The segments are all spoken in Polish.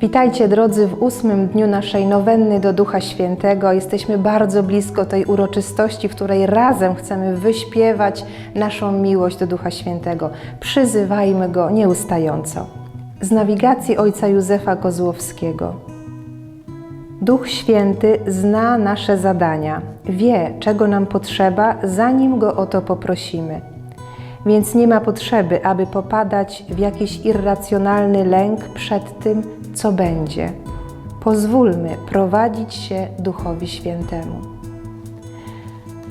Witajcie drodzy w ósmym dniu naszej nowenny do Ducha Świętego. Jesteśmy bardzo blisko tej uroczystości, w której razem chcemy wyśpiewać naszą miłość do Ducha Świętego. Przyzywajmy Go nieustająco. Z nawigacji ojca Józefa Kozłowskiego. Duch Święty zna nasze zadania, wie, czego nam potrzeba, zanim Go o to poprosimy. Więc nie ma potrzeby, aby popadać w jakiś irracjonalny lęk przed tym, co będzie. Pozwólmy prowadzić się Duchowi Świętemu.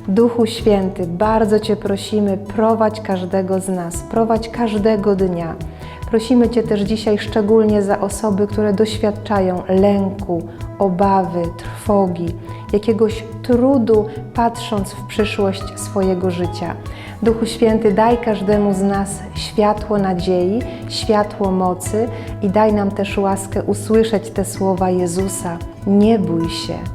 Duchu Święty, bardzo Cię prosimy, prowadź każdego z nas, prowadź każdego dnia. Prosimy Cię też dzisiaj szczególnie za osoby, które doświadczają lęku, obawy, trwogi, jakiegoś trudu, patrząc w przyszłość swojego życia. Duchu Święty, daj każdemu z nas światło nadziei, światło mocy i daj nam też łaskę usłyszeć te słowa Jezusa: Nie bój się.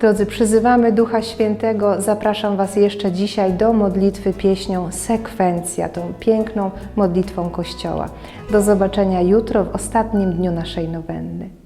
Drodzy, przyzywamy Ducha Świętego. Zapraszam Was jeszcze dzisiaj do modlitwy pieśnią Sekwencja, tą piękną modlitwą Kościoła. Do zobaczenia jutro w ostatnim dniu naszej nowenny.